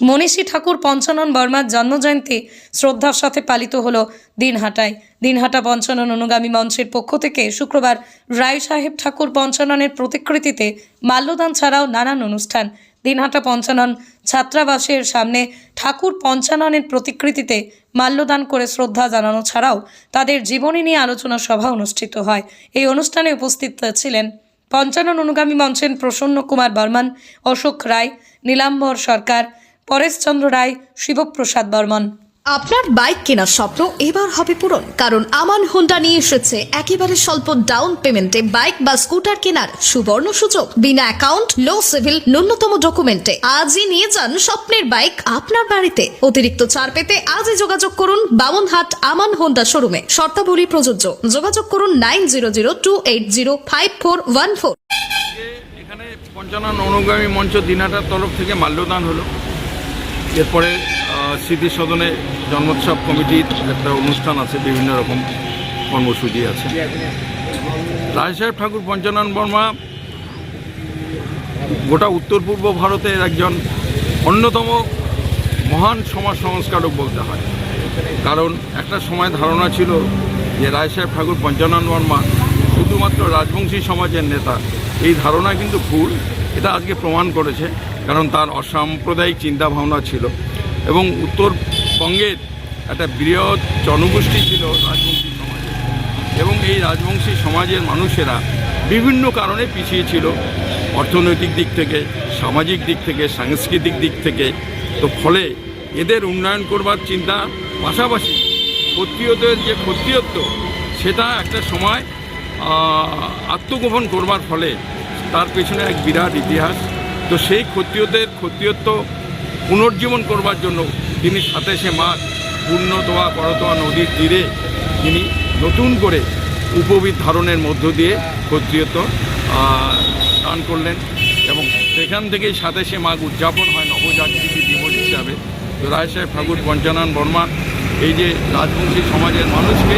মনীষী ঠাকুর পঞ্চানন বর্মার জন্মজয়ন্তী শ্রদ্ধার সাথে পালিত হলো দিনহাটায়। দিনহাটা পঞ্চানন অনুগামী মঞ্চের পক্ষ থেকে শুক্রবার রায় সাহেব ঠাকুর পঞ্চাননের প্রতিকৃতিতে মাল্যদান ছাড়াও নানান অনুষ্ঠান। দিনহাটা পঞ্চানন ছাত্রাবাসের সামনে ঠাকুর পঞ্চাননের প্রতিকৃতিতে মাল্যদান করে শ্রদ্ধা জানানো ছাড়াও তাদের জীবনী নিয়ে আলোচনা সভা অনুষ্ঠিত হয়। এই অনুষ্ঠানে উপস্থিত ছিলেন পঞ্চানন অনুগামী মঞ্চের প্রসন্ন কুমার বর্মান, অশোক রায়, নীলাম্বর সরকার পরেশচন্দ্র রায় শিবপ্রসাদ বর্মন। আপনার বাইক কেনার স্বপ্ন এবার হবে পূরণ কারণ আমান হোন্ডা নিয়ে এসেছে একেবারে স্বল্প ডাউন পেমেন্টে বাইক বা স্কুটার কেনার সুবর্ণ সুযোগ। বিনা অ্যাকাউন্ট লো সিভিল ন্যূনতম ডকুমেন্টে। আজই নিয়ে যান স্বপ্নের বাইক আপনার বাড়িতে। অতিরিক্ত ছাড় পেতে আজই যোগাযোগ করুন বামনহাট আমান হোন্ডা শোরুমে। শর্তাবলী প্রযোজ্য। যোগাযোগ করুন nine zero zero two eight zero five four one four. এখানে পঞ্চানন অনুগামী মঞ্চ দিনাটার তরফ থেকে মাল্যদান হলো। এরপরে স্মৃতি সদনে জন্মোৎসব কমিটির একটা অনুষ্ঠান আছে, বিভিন্ন রকম কর্মসূচি আছে। রায় সাহেব ঠাকুর, পঞ্চানন বর্মা, গোটা উত্তর পূর্ব ভারতের একজন অন্যতম মহান সমাজ সংস্কারক বলতে হয়। কারণ একটা সময় ধারণা ছিল যে রায় সাহেব ঠাকুর, পঞ্চানন বর্মা শুধুমাত্র রাজবংশী সমাজের নেতা। এই ধারণা কিন্তু ভুল, এটা আজকে প্রমাণ করেছে। কারণ তার অসাম্প্রদায়িক চিন্তাভাবনা ছিল এবং উত্তরবঙ্গের একটা বৃহৎ জনগোষ্ঠী ছিল রাজবংশী সমাজে। এবং এই রাজবংশী সমাজের মানুষেরা বিভিন্ন কারণে পিছিয়ে ছিল, অর্থনৈতিক দিক থেকে, সামাজিক দিক থেকে, সাংস্কৃতিক দিক থেকে। তো ফলে এদের উন্নয়ন করবার চিন্তা পাশাপাশি ক্ষত্রিয়দের যে ক্ষত্রিয়ত্ব, সেটা একটা সময় আত্মগোপন করবার ফলে তার পেছনে এক বিরাট ইতিহাস তো সেই ক্ষত্রিয়দের ক্ষত্রিয়ত্ব পুনর্জীবন করবার জন্য তিনি সাতাশে মাঘ পূর্ণতোয়া করতোয়া নদীর তীরে তিনি নতুন করে উপবিদ ধারণের মধ্য দিয়ে ক্ষত্রিয়ত্ব দান করলেন এবং সেখান থেকেই সাতাশে মাঘ উদযাপন হয় নবজাগৃতি দিবস হিসাবে। তো রায় সাহেব ঠাকুর, পঞ্চানন বর্মা, এই যে রাজবংশী সমাজের মানুষকে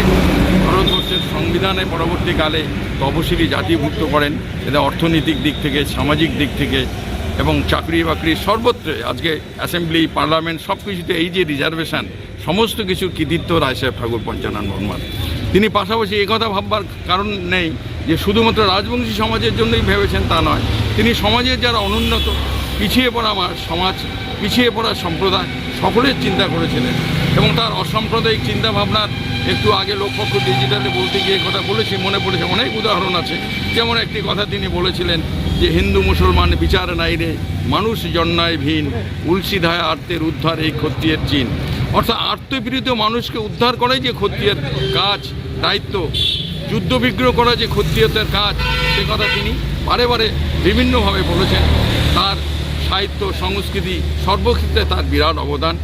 ভারতবর্ষের সংবিধানে পরবর্তীকালে তপশিলি জাতিভুক্ত করেন, এটা অর্থনৈতিক দিক থেকে, সামাজিক দিক থেকে এবং চাকরি বাকরি সর্বত্র, আজকে অ্যাসেম্বলি পার্লামেন্ট সব কিছুতে এই যে রিজার্ভেশন সমস্ত কিছুর কৃতিত্ব রায় সাহেব ঠাকুর পঞ্চানন বর্মার। তিনি পাশাপাশি কথা ভাববার কারণ নেই যে শুধুমাত্র রাজবংশী সমাজের জন্যই ভেবেছেন তা নয়, তিনি সমাজের যারা অনুন্নত, পিছিয়ে পড়া আমার সমাজ, পিছিয়ে পড়া সম্প্রদায়, সকলের চিন্তা করেছিলেন এবং তার অসাম্প্রদায়িক চিন্তা ভাবনার একটু আগে লক্ষ্য ডিজিটালে বলতে গিয়ে কথা বলেছি, মনে পড়েছে, অনেক উদাহরণ আছে। যেমন একটি কথা তিনি বলেছিলেন যে হিন্দু মুসলমান বিচার নাই রে মানুষ জন্মায় ভিন, উলসিধায় আর্তের উদ্ধার এই ক্ষত্রিয়ের চিন অর্থাৎ আর্তপীড়িত মানুষকে উদ্ধার করাই যে ক্ষত্রিয়ের কাজ, দায়িত্ব, যুদ্ধ বিগ্রহ করা যে ক্ষত্রিয়তের কাজ, সে কথা তিনি বারে বারে বিভিন্নভাবে বলেছেন। তার সাহিত্য, সংস্কৃতি সর্বক্ষেত্রে তার বিরাট অবদান।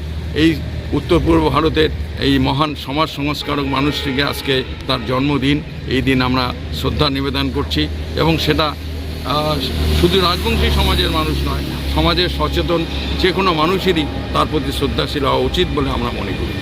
এই উত্তর পূর্ব ভারতের এই মহান সমাজ সংস্কারক মানুষটিকে আজকে তার জন্মদিন, এই দিন আমরা শ্রদ্ধা নিবেদন করছি এবং সেটা শুধু রাজবংশী সমাজের মানুষ নয়, সমাজের সচেতন যে কোনো মানুষেরই তার প্রতি শ্রদ্ধাশীল হওয়া উচিত বলে আমরা মনে করি।